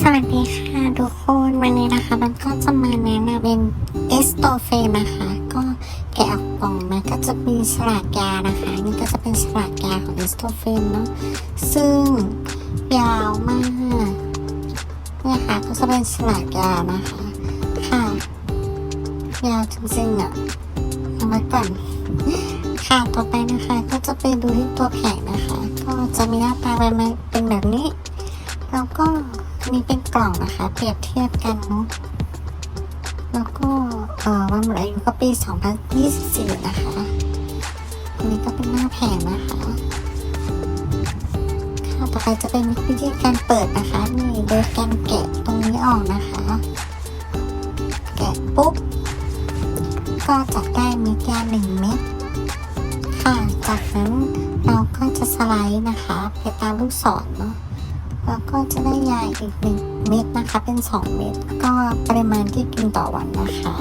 สวัสดีค่ะทุกคนวันนี้นะคะมันก็จะมาแนะนำเป็นเอสโตเฟนนะคะ ก็แกะออกกล่องมาก็จะมีฉลากยานะคะนี่ก็จะเป็นฉลากยาของเอสโตเฟนเนาะซึ่งยาวมากเนี่ยค่ะก็จะเป็นฉลากยานะคะค่ะยาวจริงๆอะเอาไว้ก่อนค่ะต่อไปนะคะก็จะไปดูที่ตัวแผงนะคะ ก็จะมีหน้าตาป็นมาเป็นแบบนี้ แล้วก็ อันนี้เป็นกล่องนะคะ เปรียบเทียบกันเนาะแล้วก็เออวันหมดอายุก็ปี 2024 นะคะ อันนี้ก็เป็นหน้าแผงนะคะ ค่ะ ต่อไปจะเป็นวิธีการเปิดนะคะ นี่โดยการแกะตรงนี้ออกนะคะ แกะปุ๊บ ก็จะได้เม็ดยาหนึ่งเม็ด ค่ะ จากนั้นเราก็จะสไลด์นะคะไปตามลูกศรเนาะ แล้วก็จะได้ยาอีกหนึ่งเม็ดนะคะเป็น 2 เม็ดก็ปริมาณที่กินต่อวันนะคะ